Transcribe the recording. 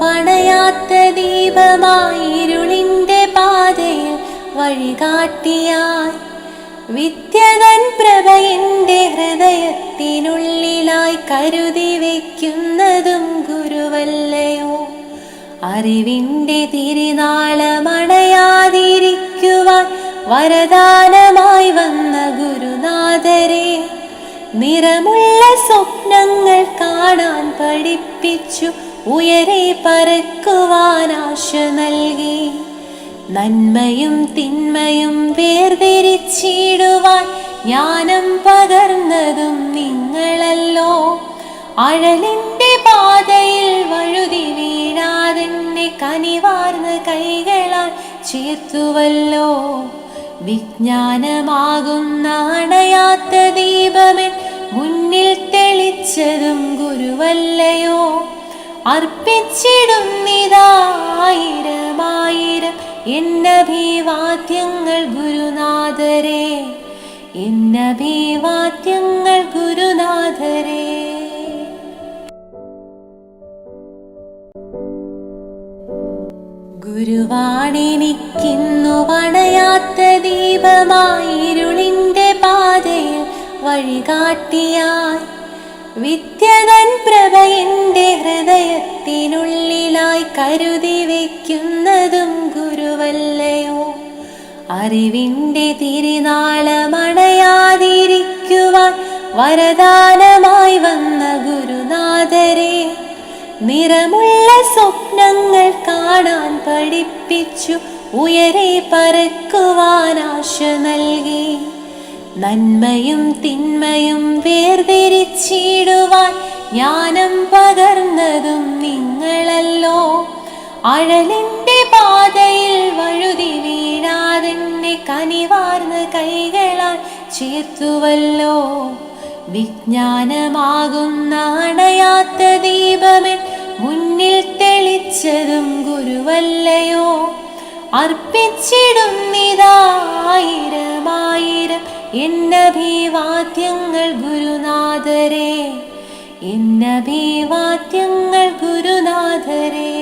വണയാത്ത ദീപമായിരുളിന്റെ പാതയിൽ വഴികാട്ടിയായി. വിദ്യതൻ പ്രഭ ഹൃദയത്തിനുള്ളിലായി കരുതി വയ്ക്കുന്നതും ഗുരുവല്ലയോ. അറിവിന്റെ തിരുനാളമണയാതിരിക്കുവാൻ വരദാനമായി വന്ന ഗുരുനാഥരെ നിറമുള്ള സ്വപ്നങ്ങൾ കാണാൻ പഠിപ്പിച്ചു. ഉയരെ പറക്കുവാൻ ആശ നൽകി. നന്മയും തിന്മയും വേർതിരിച്ചിടുവാൻ ജ്ഞാനം പകർന്നതും നിങ്ങളല്ലോ. അഴലിന്റെ പാതയിൽ വഴുതി വീഴാതെന്നെ കനിവാർന്ന കൈകളാൽ ചേർത്തുവല്ലോ. വിജ്ഞാനമാകുന്ന അണയാത്ത ദീപമൻ മുന്നിൽ തെളിച്ചതും ഗുരുവല്ലയോ? അർപ്പിച്ചിടുന്നിതായിരമായിരം എന്നഭിവാദ്യങ്ങൾ ഗുരുനാഥരെ എന്നഭിവാദ്യങ്ങൾ ഗുരുനാഥരെ. ഗുരുവാണെനിക്കിന്നു വണയാത്ത ദീപമായിരുളിന്റെ പാതയിൽ വഴികാട്ടിയായി. വിദ്യതൻ പ്രഭയന്റെ ഹൃദയത്തിനുള്ളിലായി കരുതി വയ്ക്കുന്നതും ഗുരുവല്ലയോ. അറിവിന്റെ തിരുനാളമണയാതിരിക്കുവാൻ വരദാനമായി വന്ന ഗുരുനാഥരെ നിറമുള്ള സ്വപ്നങ്ങൾ കാണാൻ പഠിപ്പിച്ചു ഉയരെ പറക്കുവാൻ ആശ നൽകി. നന്മയും തിന്മയും വേർതിരിച്ചിടുവാൻ ജ്ഞാനം പകർന്നതും നിങ്ങളല്ലോ. അഴലിന്റെ പാതയിൽ വഴുതി വീഴാതെന്നെ കനിവാർന്ന കൈകളാൽ ചേർത്തുവല്ലോ. വിജ്ഞാനമാകുന്ന അണയാത്ത ദീപമൻ മുന്നിൽ തെളിച്ചതും ഗുരുവല്ലയോ. അർപ്പിച്ചിടുന്നിതായിരമായിരം എന്നഭിവാദ്യങ്ങൾ ഗുരുനാഥരെ എന്നഭിവാദ്യങ്ങൾ ഗുരുനാഥരെ.